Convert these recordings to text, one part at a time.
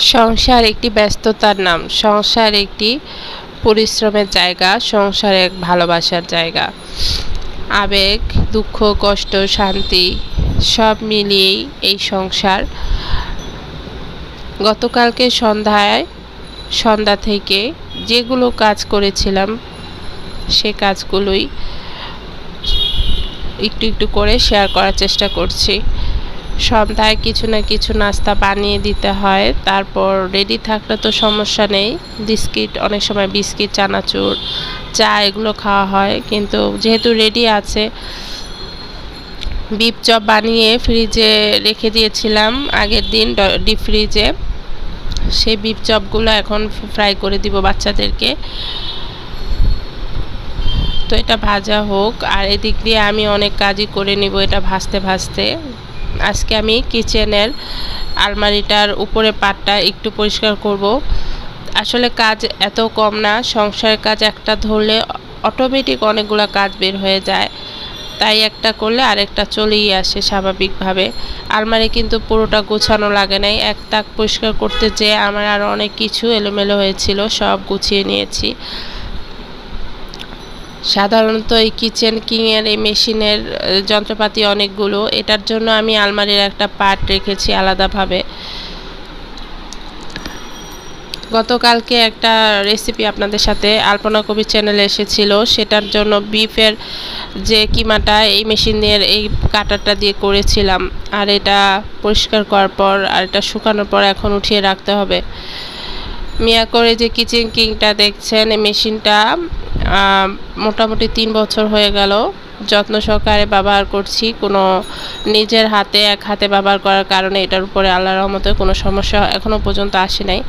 সংসার একটি ব্যস্ততার নাম। সংসার একটি পরিশ্রমের জায়গা, সংসার এক ভালোবাসার জায়গা। আবেগ, দুঃখ, কষ্ট, শান্তি সব মিলিয়েই এই সংসার। গতকালকে সন্ধ্যায়, সন্ধ্যা থেকে যেগুলো কাজ করেছিলাম, সে কাজগুলোই একটু একটু করে শেয়ার করার চেষ্টা করছি। সন্ধ্যায় কিছু না কিছু নাস্তা বানিয়ে দিতে হয়। তারপর রেডি থাকলে তো সমস্যা নেই। বিস্কিট, অনেক সময় বিস্কিট, চানাচুর, চা এগুলো খাওয়া হয়। কিন্তু যেহেতু রেডি আছে বিপ চপ বানিয়ে ফ্রিজে রেখে দিয়েছিলাম আগের দিন ডিপ ফ্রিজে সেই বিপ চপগুলো এখন ফ্রাই করে দিব বাচ্চাদেরকে। তো এটা ভাজা হোক। আর এদিক দিয়ে আমি অনেক কাজই করে নিব এটা ভাজতে ভাজতে। আজকে আমি কিচেনের আলমারিটার উপরে পাটটা একটু পরিষ্কার করব। আসলে কাজ এত কম না, সংসারের কাজ একটা ধরলে অটোমেটিক অনেকগুলো কাজ বের হয়ে যায়। তাই একটা করলে আরেকটা চলেই আসে স্বাভাবিকভাবে। আলমারি কিন্তু পুরোটা গোছানো লাগে নাই। এক তাক পরিষ্কার করতে যেয়ে আমার আরও অনেক কিছু এলোমেলো হয়েছিল, সব গুছিয়ে নিয়েছি। সাধারণত এই কিচেন কিংয়ের এই মেশিনের যন্ত্রপাতি অনেকগুলো। এটার জন্য আমি আলমারির একটা পার্ট রেখেছি আলাদাভাবে। গতকালকে একটা রেসিপি আপনাদের সাথে আলপনা কবির চ্যানেলে এসেছিল। সেটার জন্য বিফের যে কিমাটা, এই মেশিন দিয়ে এই কাটারটা দিয়ে করেছিলাম। আর এটা পরিষ্কার করার পর, আর এটা শুকানোর পর এখন উঠিয়ে রাখতে হবে। মিয়া করে যে কিচেন কিংটা দেখছেন, এই মেশিনটা মোটামুটি তিন বছর হয়ে গেল। যত্ন সহকারে ব্যবহার করছি। কোনো নিজের হাতে, এক হাতে ব্যবহার করার কারণে এটার উপরে আল্লাহ রহমতে কোনো সমস্যা এখনও পর্যন্ত আসে নাই।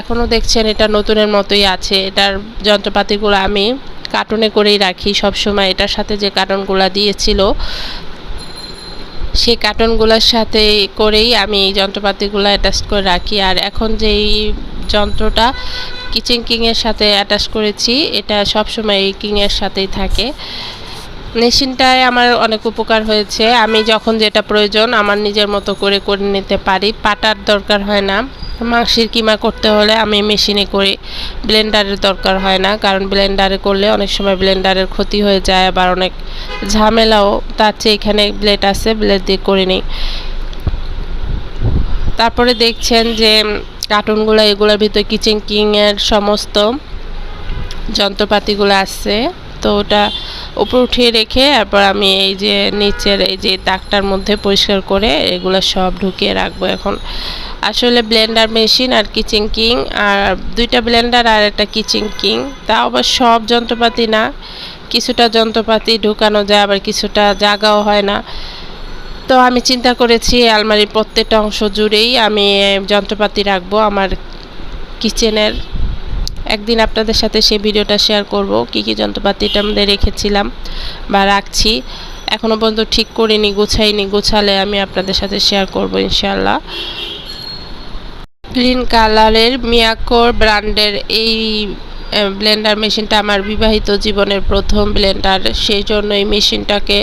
এখনও দেখছেন এটা নতুনের মতোই আছে। এটার যন্ত্রপাতিগুলো আমি কার্টুনে করেই রাখি। সব সময় এটার সাথে যে কার্টুনগুলো দিয়েছিল, সেই কার্টুনগুলোর সাথে করেই আমি এই যন্ত্রপাতিগুলো অ্যাটাচ করে রাখি। আর এখন যেই যন্ত্রটা কিচেন কিংয়ের সাথে অ্যাটাচ করেছি। এটা সবসময় এই কিংয়ের সাথেই থাকে। মেশিনটায় আমার অনেক উপকার হয়েছে। আমি যখন যেটা প্রয়োজন আমার নিজের মতো করে করে নিতে পারি। পাটার দরকার হয় না। মাংসের কিমা করতে হলে আমি মেশিনে করি। ব্লেন্ডারের দরকার হয় না। কারণ ব্লেন্ডারে করলে অনেক সময় ব্লেন্ডারের ক্ষতি হয়ে যায় আবার অনেক ঝামেলাও। তার চেয়ে এখানে ব্লেড আছে ব্লেড দিয়ে করে নিই। তারপরে দেখছেন যে কার্টুনগুলো এগুলোর ভিতরে কিচেন কিংয়ের সমস্ত যন্ত্রপাতিগুলো আছে। তো ওটা উপর উঠিয়ে রেখে তারপর আমি এই যে নিচের এই যে দাগটার মধ্যে পরিষ্কার করে এগুলো সব ঢুকিয়ে রাখব এখন। আসলে ব্লেন্ডার মেশিন আর কিচেন কিং আর দুইটা ব্লেন্ডার আর একটা কিচেন কিং তা আবার সব যন্ত্রপাতি না, কিছুটা যন্ত্রপাতি ঢুকানো যায়, আবার কিছুটা জায়গাও হয় না। তো আমি চিন্তা করেছি আলমারির প্রত্যেকটা অংশ জুড়েই আমি যন্ত্রপাতি রাখব আমার কিচেনের। একদিন আপনাদের সাথে সেই ভিডিওটা শেয়ার করব, কি কি যন্ত্রপাতিটা আমাদের রেখেছিলাম বা রাখছি। এখনও পর্যন্ত ঠিক করিনি, গুছাইনি, গুছালে আমি আপনাদের সাথে শেয়ার করব ইনশাল্লাহ গ্রিন কালারের মিয়াকোর ব্র্যান্ডের এই ব্লেন্ডার মেশিনটা আমার বিবাহিত জীবনের প্রথম ব্লেন্ডার সেই জন্য এই মেশিনটাকে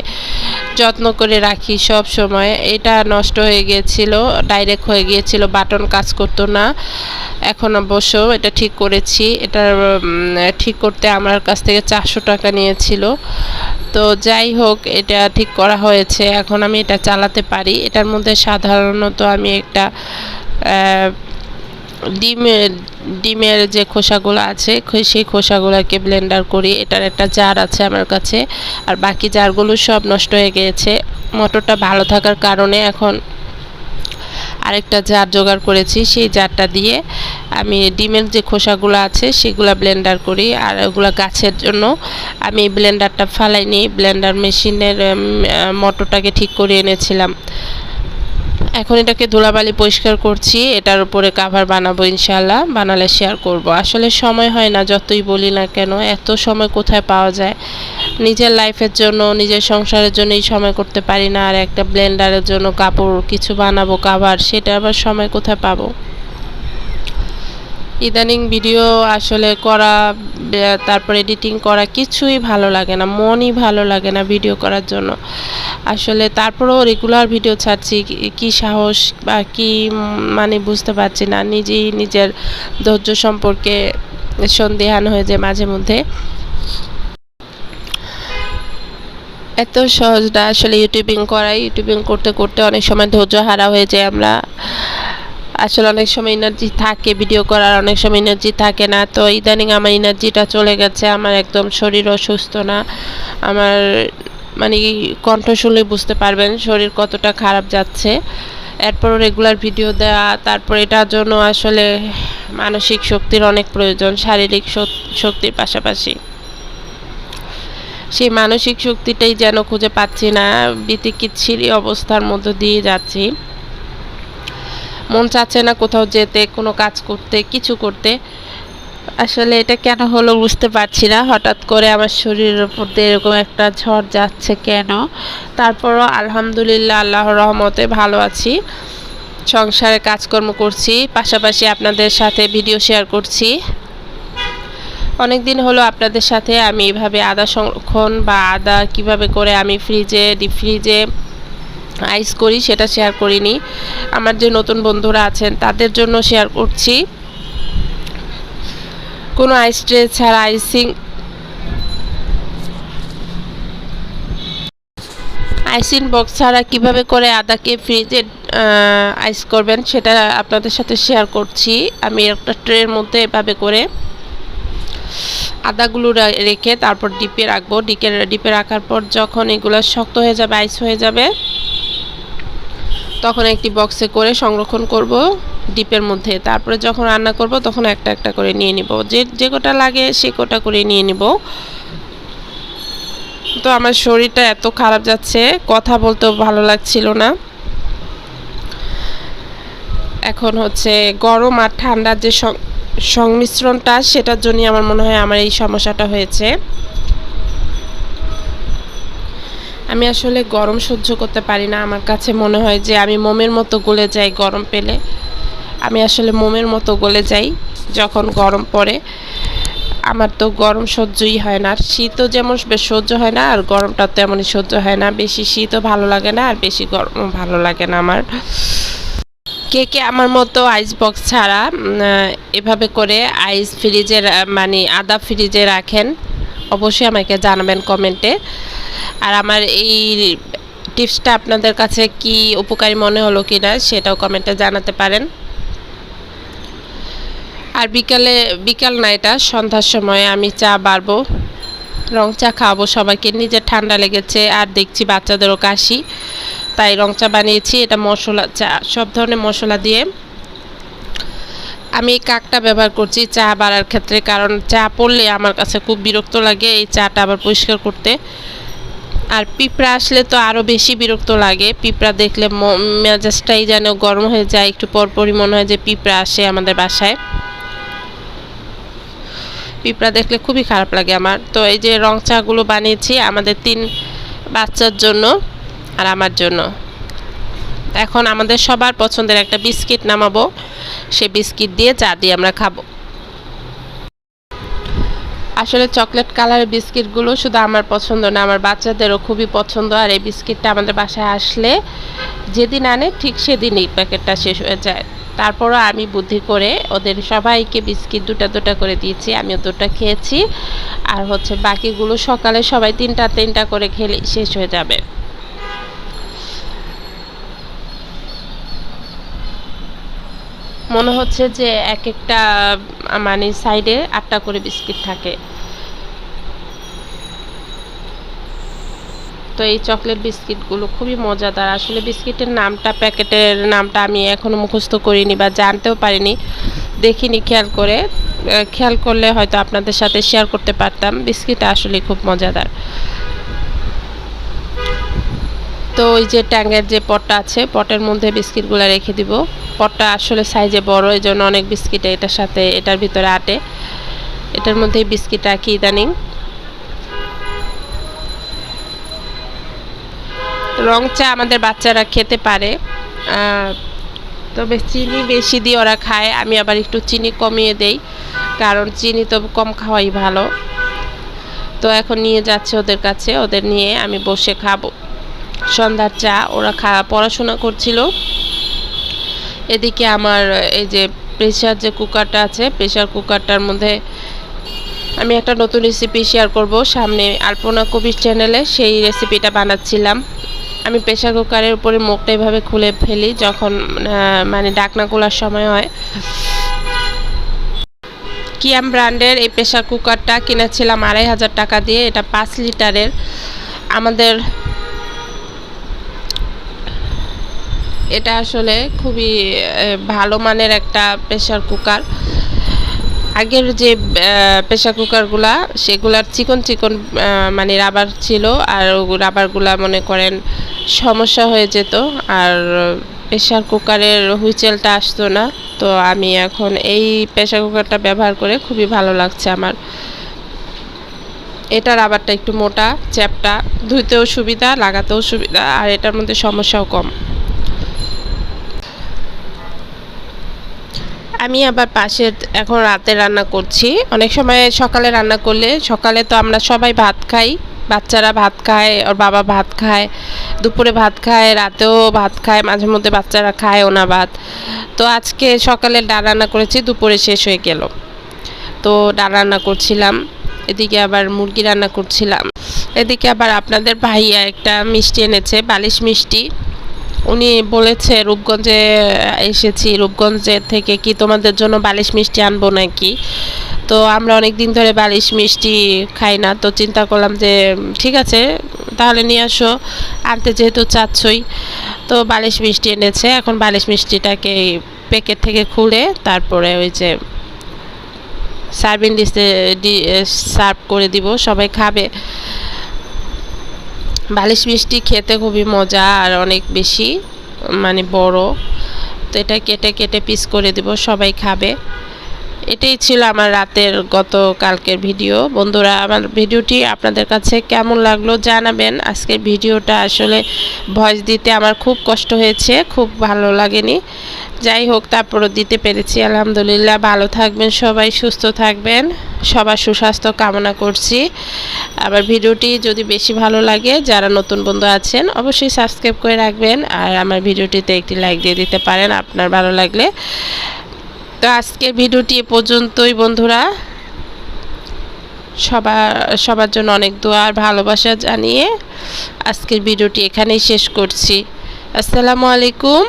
যত্ন করে রাখি সব সময়। এটা নষ্ট হয়ে গিয়েছিল ডাইরেক্ট হয়ে গিয়েছিল, বাটন কাজ করতো না। এখন অবশ্য এটা ঠিক করেছি। এটা ঠিক করতে আমার কাছ থেকে চারশো টাকা নিয়েছিল। তো যাই হোক, এটা ঠিক করা হয়েছে। এখন আমি এটা চালাতে পারি। এটার মধ্যে সাধারণত আমি একটা ডিমের ডিমের যে খোসাগুলো আছে সেই খোসাগুলোকে ব্লেন্ডার করি। এটার একটা জার আছে আমার কাছে। আর বাকি জারগুলো সব নষ্ট হয়ে গিয়েছে মোটরটা ভালো থাকার কারণে এখন আরেকটা জার জোগাড় করেছি। সেই জারটা দিয়ে আমি ডিমের যে খোসাগুলো আছে, সেগুলো ব্লেন্ডার করি। আর ওগুলো গাছের জন্য আমি ব্লেন্ডারটা ফালাইনি। ব্লেন্ডার মেশিনের মোটরটাকে ঠিক করে এনেছিলাম। এখন এটাকে ধুলাবালি পরিষ্কার করছি, এটার উপরে কাভার বানাবো ইনশাল্লাহ বানালে শেয়ার করব। আসলে সময় হয় না, যতই বলি না কেন, এত সময় কোথায় পাওয়া যায়? নিজের লাইফের জন্য, নিজের সংসারের জন্য এই সময় করতে পারি না, আর একটা ব্লেন্ডারের জন্য কাপড় কিছু বানাবো কাভার সেটা আবার সময় কোথায় পাবো? ইদানিং ভিডিও আসলে করা তারপর এডিটিং করা কিছুই ভালো লাগে না, মনই ভালো লাগে না ভিডিও করার জন্য। আসলে তারপরেও রেগুলার ভিডিও ছাড়ছি, কি- সাহস বা কি মানে বুঝতে পারছি না, নিজেই নিজের ধৈর্য সম্পর্কে সন্দেহান হয়ে যায় মাঝে মধ্যে। এত সহজ না আসলে ইউটিউবিং করা ইউটিউবিং করতে করতে অনেক সময় ধৈর্য হারা হয়ে যায় আমরা। আসলে অনেক সময় এনার্জি থাকে ভিডিও করার অনেক সময় এনার্জি থাকে না। তো ইদানিং আমার এনার্জিটা চলে গেছে, আমার একদম শরীর অসুস্থ না। আমার মানে কণ্ঠ শুনলে বুঝতে পারবেন শরীর কতটা খারাপ যাচ্ছে। এরপরও রেগুলার ভিডিও দেওয়া তারপর এটার জন্য আসলে মানসিক শক্তির অনেক প্রয়োজন, শারীরিক শক্তির পাশাপাশি। সেই মানসিক শক্তিটাই যেন খুঁজে পাচ্ছি না বিতিকিচ্ছিরি অবস্থার মধ্য দিয়ে যাচ্ছি। মন চাচ্ছে না কোথাও যেতে, কোনো কাজ করতে, কিছু করতে। আসলে এটা কেন হলো বুঝতে পারছি না। হঠাৎ করে আমার শরীরের উপর দিয়ে এরকম একটা ঝড় যাচ্ছে কেন? তারপরও আলহামদুলিল্লাহ আল্লাহ রহমতে ভালো আছি। সংসারে কাজকর্ম করছি, পাশাপাশি আপনাদের সাথে ভিডিও শেয়ার করছি। অনেক দিন হলো আপনাদের সাথে আমি এভাবে আদা সংরক্ষণ বা আদা কীভাবে করে আমি ফ্রিজে ডিপ ফ্রিজে আইস করি, সেটা শেয়ার করিনি। আমার যে নতুন বন্ধুরা আছেন, তাদের জন্য শেয়ার করছি। কোনো আইস ট্রে ছাড়া আইসিং আইসিং বক্স ছাড়া কীভাবে করে আদাকে ফ্রিজে আইস করবেন, সেটা আপনাদের সাথে শেয়ার করছি। আমি একটা ট্রের মধ্যে এভাবে করে আদাগুলো রেখে তারপর ডিপে রাখব। ডিপে ডিপে রাখার পর যখন এগুলো শক্ত হয়ে যাবে আইস হয়ে যাবে তখন একটি বক্সে করে সংরক্ষণ করব, ডিপের মধ্যে। তারপরে যখন রান্না করব, তখন একটা একটা করে নিয়ে নিব। যে যে কটা লাগে, সে কটা করে নিয়ে নিব। তো আমার শরীরটা এত খারাপ যাচ্ছে, কথা বলতেও ভালো লাগছিল না। এখন হচ্ছে গরম আর ঠান্ডার যে সংমিশ্রণটা, সেটার জন্যই আমার মনে হয় আমার এই সমস্যাটা হয়েছে। আমি আসলে গরম সহ্য করতে পারি না। আমার কাছে মনে হয় যে আমি মোমের মতো গলে যাই গরম পেলে। আমি আসলে মোমের মতো গলে যাই যখন গরম পড়ে। আমার তো গরম সহ্যই হয় না। আর শীতও যেমন বেশ সহ্য হয় না, আর গরমটা তেমনই সহ্য হয় না। বেশি শীতও ভালো লাগে না, আর বেশি গরমও ভালো লাগে না আমার। কে কে আমার মতো আইস বক্স ছাড়া এভাবে করে আইস ফ্রিজে মানে আদা ফ্রিজে রাখেন। অবশ্যই আমাকে জানাবেন কমেন্টে। আর আমার এই টিপসটা আপনাদের কাছে কি উপকারী মনে হলো কি না সেটাও কমেন্টে জানাতে পারেন। আর বিকালে, বিকাল না এটা, সন্ধ্যার সময় আমি চা বাড়বো, রং চা খাওয়াবো সবাইকে, নিজের ঠান্ডা লেগেছে আর দেখছি বাচ্চাদেরও কাশি, তাই রং চা বানিয়েছি, এটা মশলা চা, সব ধরনের মশলা দিয়ে। আমি কাকটা ব্যবহার করছি চা বাড়ার ক্ষেত্রে, কারণ চা পড়লে আমার কাছে খুব বিরক্ত লাগে এই চাটা আবার পরিষ্কার করতে। আর পিঁপড়া আসলে তো আরও বেশি বিরক্ত লাগে, পিঁপড়া দেখলে মেজাজটাই যেন গরম হয়ে যায়, একটু পরপরই মনে হয় যে পিঁপড়া আসে আমাদের বাসায়। পিঁপড়া দেখলে খুবই খারাপ লাগে আমার। তো এই যে রং চাগুলো বানিয়েছি আমাদের তিন বাচ্চার জন্য আর আমার জন্য। এখন আমাদের সবার পছন্দের একটা বিস্কিট নামাবো। সেই বিস্কিট দিয়ে চা দিয়ে আমরা খাব। আসলে চকলেট কালারের বিস্কিটগুলো শুধু আমার পছন্দ না, আমার বাচ্চাদেরও খুবই পছন্দ। আর এই বিস্কিটটা আমাদের বাসায় আসলে যেদিন আনে ঠিক সেদিনই প্যাকেটটা শেষ হয়ে যায়। তারপরও আমি বুদ্ধি করে ওদের সবাইকে বিস্কিট দুটা দুটা করে দিয়েছি, আমিও দুটো খেয়েছি। আর হচ্ছে বাকিগুলো সকালে সবাই তিনটা তিনটা করে খেলে শেষ হয়ে যাবে। মনে হচ্ছে যে এক একটা মানে সাইডে আটটা করে বিস্কিট থাকে। তো এই চকলেট বিস্কিটগুলো খুবই মজাদার। আসলে বিস্কিটের নামটা, প্যাকেটের নামটা আমি এখনও মুখস্থ করিনি বা জানতেও পারিনি। দেখিনি খেয়াল করে। খেয়াল করলে হয়তো আপনাদের সাথে শেয়ার করতে পারতাম। বিস্কিটটা আসলে খুব মজাদার। তো ওই যে ট্যাঙ্গের যে পটটা আছে, পটের মধ্যে বিস্কিটগুলো রেখে দিব। পটটা আসলে সাইজে বড় এই জন্য অনেক বিস্কিট এটার সাথে, এটার ভিতরে আটে। এটার মধ্যেই বিস্কিট রাখি ইদানিং। রং চা আমাদের বাচ্চারা খেতে পারে। তবে চিনি বেশি দিয়ে ওরা খায়। আমি আবার একটু চিনি কমিয়ে দেই, কারণ চিনি তো কম খাওয়াই ভালো। তো এখন নিয়ে যাচ্ছে ওদের কাছে, ওদের নিয়ে আমি বসে খাব। সন্ধ্যার চা, ওরা খা, পড়াশোনা করছিল। এদিকে আমার, এই যে প্রেশার যে কুকারটা আছে প্রেশার কুকারটার মধ্যে আমি একটা নতুন রেসিপি শেয়ার করব। সামনে আলপনা কবির চ্যানেলে সেই রেসিপিটা বানাচ্ছিলাম। আমি প্রেশার কুকারের উপরে মুখটা এভাবে খুলে ফেলি যখন মানে ডাকনা খোলার সময় হয়। কিয়াম ব্র্যান্ডের এই প্রেশার কুকারটা কিনেছিলাম আড়াই হাজার টাকা দিয়ে। এটা পাঁচ লিটারের। আমাদের এটা আসলে খুবই ভালো মানের একটা প্রেশার কুকার আগের যে প্রেশার কুকারগুলা সেগুলার চিকন চিকন মানে রাবার ছিল আর রাবারগুলা মনে করেন সমস্যা হয়ে যেত আর প্রেশার কুকারের হুইচেলটা আসতো না। তো আমি এখন এই প্রেশার কুকারটা ব্যবহার করে খুবই ভালো লাগছে আমার। এটা রাবারটা একটু মোটা, চ্যাপটা, ধুইতেও সুবিধা, লাগাতেও সুবিধা আর এটার মধ্যে সমস্যাও কম। আমি আবার পাশে এখন রাতে রান্না করছি। অনেক সময় সকালে রান্না করলে সকালে তো আমরা সবাই ভাত খাই, বাচ্চারা ভাত খায়, ওর বাবা ভাত খায়, দুপুরে ভাত খায়, রাতেও ভাত খায়, মাঝে মধ্যে বাচ্চারা খায় ওনা ভাত। তো আজকে সকালে ডাল রান্না করেছি, দুপুরে শেষ হয়ে গেল। তো ডাল রান্না করছিলাম, এদিকে আবার মুরগি রান্না করছিলাম। এদিকে আবার আপনাদের ভাইয়া একটা মিষ্টি এনেছে, বালিশ মিষ্টি। উনি বলেছে, রূপগঞ্জে এসেছি। রূপগঞ্জে থেকে কি তোমাদের জন্য বালিশ মিষ্টি আনব নাকি? তো আমরা অনেক দিন ধরে বালিশ মিষ্টি খাই না। তো চিন্তা করলাম যে, ঠিক আছে, তাহলে নিয়ে আসো। আনতে যেহেতু চাচ্ছই। তো বালিশ মিষ্টি এনেছে। এখন বালিশ মিষ্টিটাকে প্যাকেট থেকে খুলে তারপরে ওই যে সার্ভিং ডিসে সার্ভ করে দিব। সবাই খাবে। বালিশ মিষ্টি খেতে খুবই মজা আর অনেক বেশি মানে বড়। তো এটা কেটে কেটে পিস করে দেব, সবাই খাবে। এটাই ছিল আমার রাতের গত কালকের ভিডিও। বন্ধুরা, আমার ভিডিওটি আপনাদের কাছে কেমন লাগল জানাবেন। আজকের ভিডিওটা আসলে ভয়েস দিতে আমার খুব কষ্ট হয়েছে, খুব ভালো লাগেনি। যাই হোক, তারপরও দিতে পেরেছি, আলহামদুলিল্লাহ। ভালো থাকবেন সবাই, সুস্থ থাকবেন। সবার সুস্বাস্থ্য কামনা করছি। আবার ভিডিওটি যদি বেশি ভালো লাগে, যারা নতুন বন্ধু আছেন, অবশ্যই সাবস্ক্রাইব করে রাখবেন। আর আমার ভিডিওটিতে একটি লাইক দিয়ে দিতে পারেন, আপনার ভালো লাগলে। তো আজকের ভিডিওটি এ পর্যন্তই, বন্ধুরা। সবার সবার জন্য অনেক দোয়া আর ভালোবাসা জানিয়ে আজকের ভিডিওটি এখানেই শেষ করছি। আসসালামু আলাইকুম।